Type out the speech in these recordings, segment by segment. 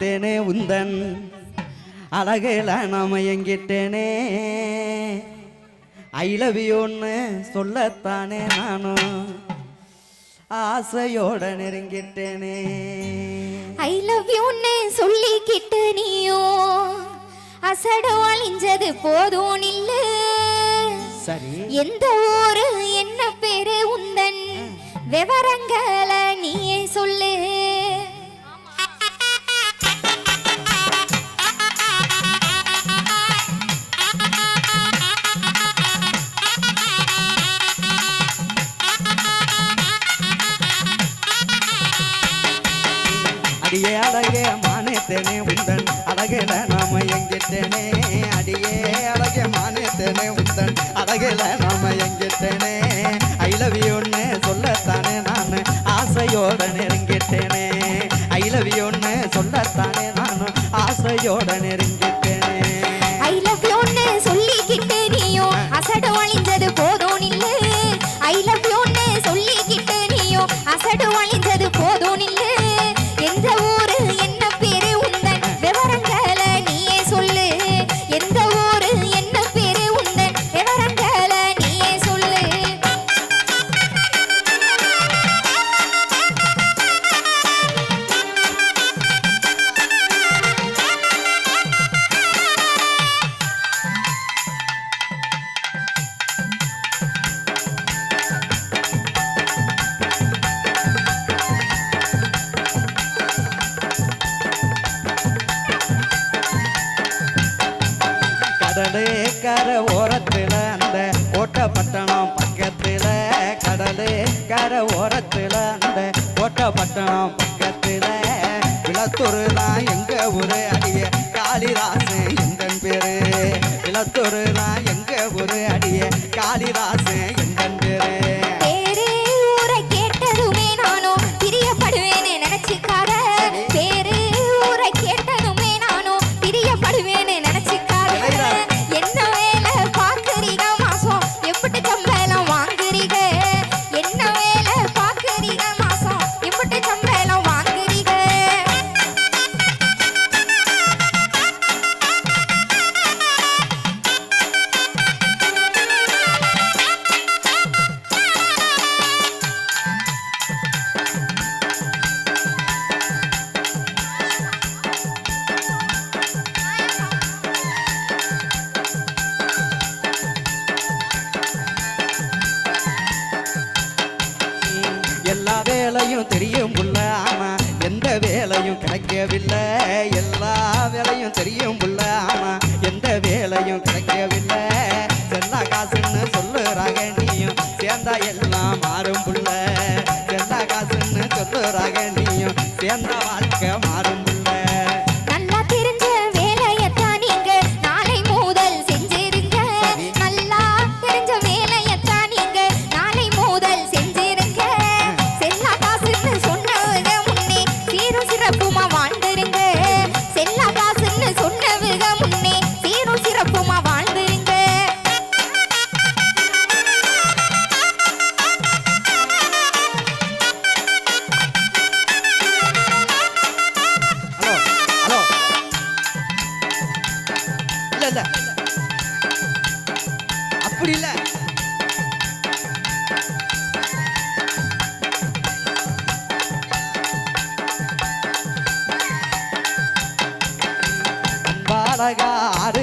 மயங்கிட்டேனே உந்தன். அழகில் நான் மயங்கிட்டேனே ஐ லவ் யூன்னு சொல்லத்தானே நானும். ஆசையோட நெருங்கிட்டேனே. ஐ லவ் யூன்னு சொல்லிக்கிட்டு நீயோ அசடு அழிஞ்சது போதும் இல்ல. சரி. எந்த ஊரு என்ன பேரு உந்தன்? விவரங்களை நீயே சொல்லு. மகன நாம எங்கிட்டனே? పట్టణం எல்லா வேலையும் தெரியும் புள்ள. ஆமா எந்த வேலையும் கிடைக்கவில்லை. எல்லா வேலையும் தெரியும் புள்ள. ஆமா எந்த வேலையும் கிடைக்கவில்லை. செல்லா காசுன்னு சொல்லுறாக நீயும் சேர்ந்தா எல்லாம் மாறும் புள்ள. செல்லா காசுன்னு சொல்லுறாக நீயும் சேர்ந்தா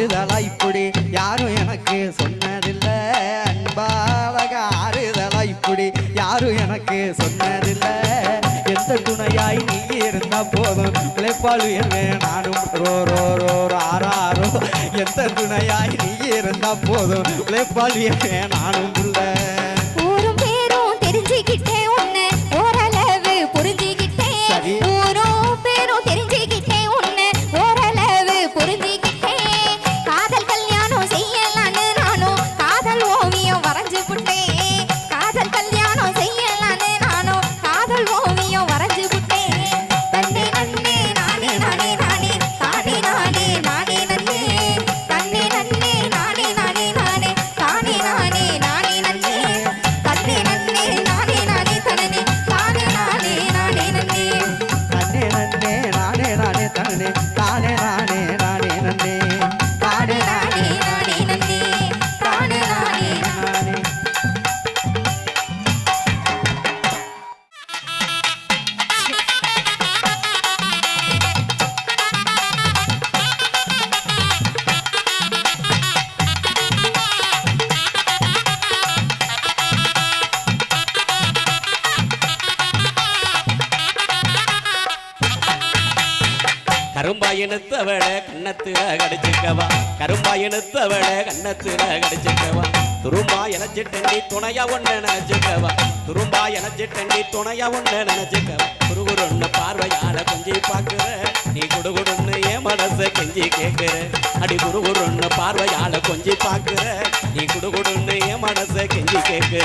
ஆறுதலா இப்படி? யாரும் எனக்கு சொன்னதில்லை அன்பாலக ஆறுதலா இப்படி? யாரும் எனக்கு சொன்னதில்லை. எந்த துணையாய் நீ இருந்தா போதும்? பிழைப்பாளு என்ன நானும் ரோ ரோ ரோ ஆறாரோ எந்த துணையாய் நீ இருந்தா போதும்? பிழைப்பாளு என்ன நானும் இல்லை கரும்பாயினத்தவள கண்ணத்துல கடிச்சிக்கவா கரும்பாயினத்தவள கண்ணத்துல கடிச்சிக்கவா துரும்பா எனச்சிட்டண்டி துணையா ஒண்ணு நினைச்சுக்கவா துரும்பா எனச்சிட்டண்டி துணையா ஒண்ணு நினைச்சுக்கவா குருகுருன்னு பார்வையால கொஞ்சி பாக்குற நீ குடுகுடுன்னு என் மனசை கெஞ்சி கேட்குற. அடி குருகுருன்னு பார்வையால கொஞ்சி பாக்குற நீ குடுகுடுன்னு என் மனசை கெஞ்சி கேட்குற.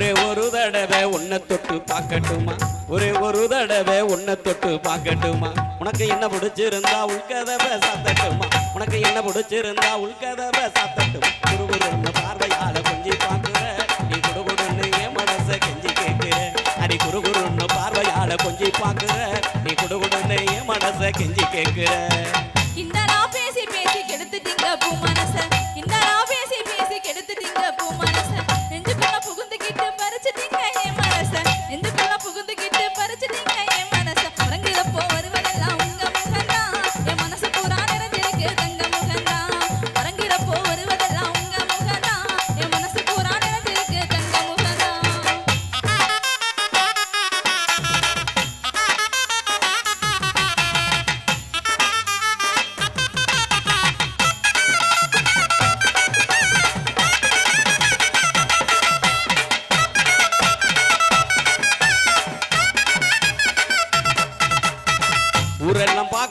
ஒரே ஒரு தடவை உன்னை தொட்டு பார்க்கட்டுமா? ஒரே ஒரு தடவை உன்னை தொட்டு பார்க்கட்டுமா? உனக்கு என்ன பிடிச்சிருந்தா உள்கதவை சாத்தட்டுமா? உனக்கு என்ன பிடிச்சிருந்தா உள்கதவை சாத்தட்டுமா? குருகுரு பார்வையால கொஞ்சி பார்க்குற. நீ குடுகுடுன்னு என் மனசை கெஞ்சி கேட்குற. அடி குருகுருன்னு பார்வையால கொஞ்சி பார்க்குற. நீ குடுகுடுன்னு என் மனசை கெஞ்சி கேட்குற.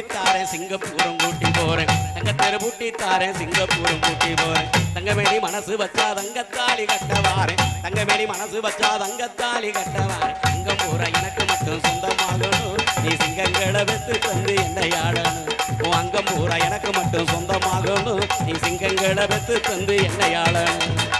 தங்கத்தெரு தாரேன் சிங்கப்பூரும் கூட்டி போறேன். தங்கத்தெரு பூட்டி தாரேன் சிங்கப்பூரும் கூட்டி போறேன். தங்கமேடி மனசு வச்சா தங்கத்தாலி கட்ட வாரேன் தங்கமேடி மனசு வச்சா தங்கத்தாலி கட்ட சிங்கப்பூர எனக்கு மட்டும் சொந்தமாகணும். நீ சிங்கங்களை வெத்து தந்து என்னை ஆடணும். உன் அங்கம் பூரா எனக்கு மட்டும் சொந்தமாகணும். நீ சிங்கங்களை வெத்து தந்து என்னை ஆளணும்